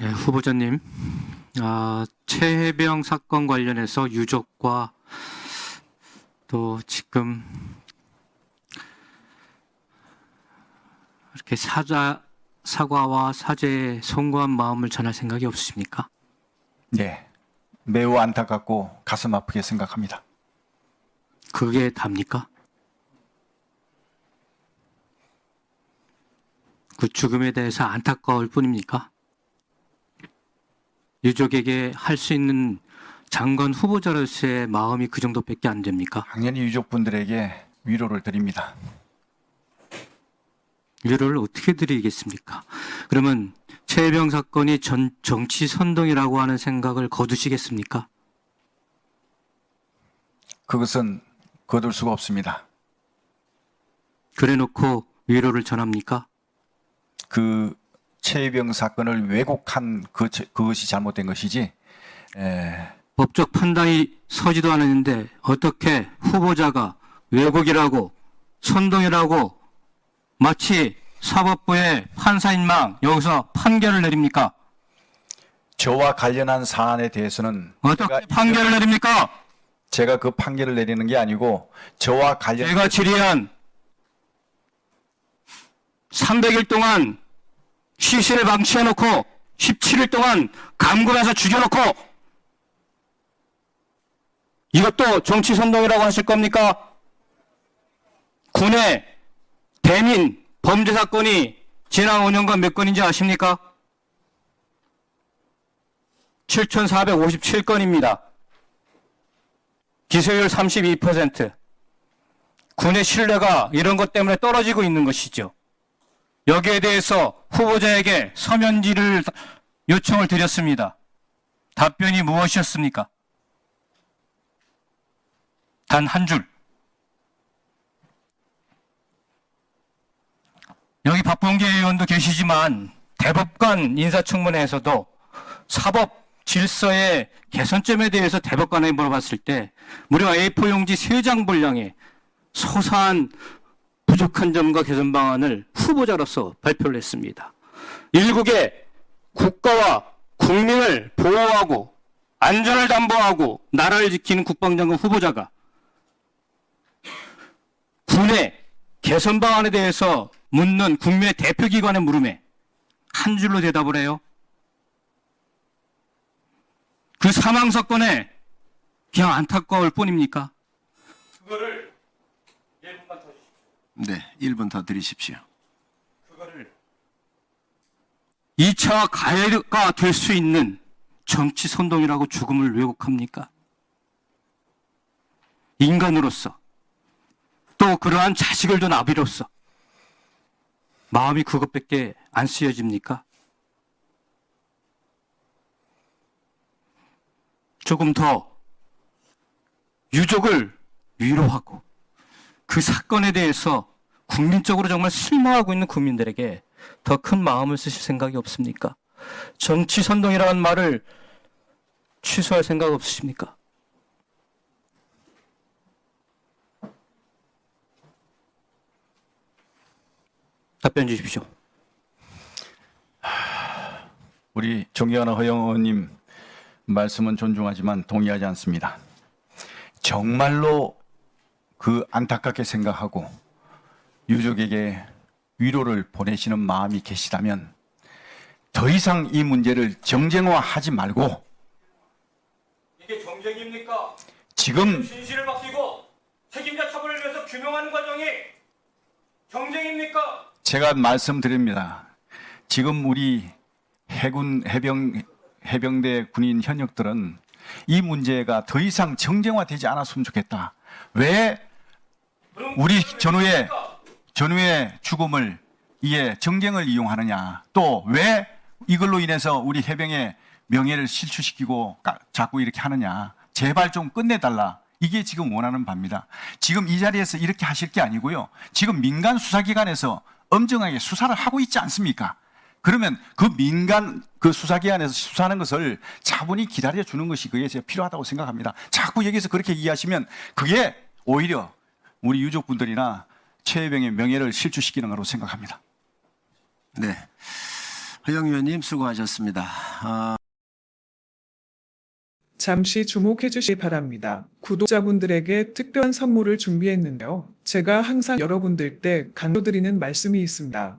네, 후보자님, 아, 최해병 사건 관련해서 유족과 또 지금 이렇게 사자, 사과와 사죄의 송구한 마음을 전할 생각이 없으십니까? 네. 매우 안타깝고 가슴 아프게 생각합니다. 그게 답니까? 그 죽음에 대해서 안타까울 뿐입니까? 유족에게 할 수 있는 장관 후보자로서의 마음이 그 정도밖에 안 됩니까? 당연히 유족분들에게 위로를 드립니다. 위로를 어떻게 드리겠습니까? 그러면 최혜병 사건이 전 정치 선동이라고 하는 생각을 거두시겠습니까? 그것은 거둘 수가 없습니다. 그래놓고 위로를 전합니까? 그 최병 사건을 왜곡한 그, 그것이 잘못된 것이지. 에, 법적 판단이 서지도 않았는데 어떻게 후보자가 왜곡이라고 선동이라고 마치 사법부의 판사인 망 여기서 판결을 내립니까? 저와 관련한 사안에 대해서는 어떻게 판결을 내립니까? 제가 그 판결을 내리는 게 아니고 저와 관련 제가 질의한 300일 동안 시신을 방치해놓고 17일 동안 감금해서 죽여놓고 이것도 정치 선동이라고 하실 겁니까? 군의 대민 범죄 사건이 지난 5년간 몇 건인지 아십니까? 7,457건입니다. 기소율 32%. 군의 신뢰가 이런 것 때문에 떨어지고 있는 것이죠. 여기에 대해서 후보자에게 서면지를 요청을 드렸습니다. 답변이 무엇이었습니까? 단 한 줄. 여기 박봉계 의원도 계시지만 대법관 인사청문회에서도 사법 질서의 개선점에 대해서 대법관에 물어봤을 때 무려 A4 용지 3장 분량의 소소한 부족한 점과 개선 방안을 후보자로서 발표를 했습니다. 일국의 국가와 국민을 보호하고 안전을 담보하고 나라를 지키는 국방장관 후보자가 군의 개선 방안에 대해서 묻는 국민의 대표기관의 물음에 한 줄로 대답을 해요. 그 사망 사건에 그냥 안타까울 뿐입니까? 그거를 1분만 더 주십시오. 네, 1분 더 드리십시오. 그거를 2차 가해가 될 수 있는 정치 선동이라고 죽음을 왜곡합니까? 인간으로서 또 그러한 자식을 둔 아비로서 마음이 그것밖에 안 쓰여집니까? 조금 더 유족을 위로하고 그 사건에 대해서 국민적으로 정말 실망하고 있는 국민들에게 더 큰 마음을 쓰실 생각이 없습니까? 정치 선동이라는 말을 취소할 생각 없으십니까? 답변 주십시오. 우리 존경하는 허영 의원님 말씀은 존중하지만 동의하지 않습니다. 정말로 그 안타깝게 생각하고 유족에게 위로를 보내시는 마음이 계시다면 더 이상 이 문제를 정쟁화하지 말고 이게 정쟁입니까? 지금 진실을 맡기고 책임자 처벌을 위해서 규명하는 과정이 정쟁입니까? 제가 말씀드립니다. 지금 우리 해군 해병 해병대 군인 현역들은 이 문제가 더 이상 정쟁화되지 않았으면 좋겠다. 왜 우리 전후에? 전후의 죽음을 이에 정쟁을 이용하느냐? 또 왜 이걸로 인해서 우리 해병의 명예를 실추시키고 까- 자꾸 이렇게 하느냐? 제발 좀 끝내달라. 이게 지금 원하는 바입니다. 지금 이 자리에서 이렇게 하실 게 아니고요. 지금 민간 수사기관에서 엄정하게 수사를 하고 있지 않습니까? 그러면 그 민간 그 수사기관에서 수사하는 것을 차분히 기다려 주는 것이 그게 제가 필요하다고 생각합니다. 자꾸 여기서 그렇게 이해하시면 그게 오히려 우리 유족분들이나 최혜병의 명예를 실추시키는 거라고 생각합니다. 네. 허영 의원님 수고하셨습니다. 아, 잠시 주목해 주시기 바랍니다. 구독자분들에게 특별한 선물을 준비했는데요. 제가 항상 여러분들 때 강조드리는 말씀이 있습니다.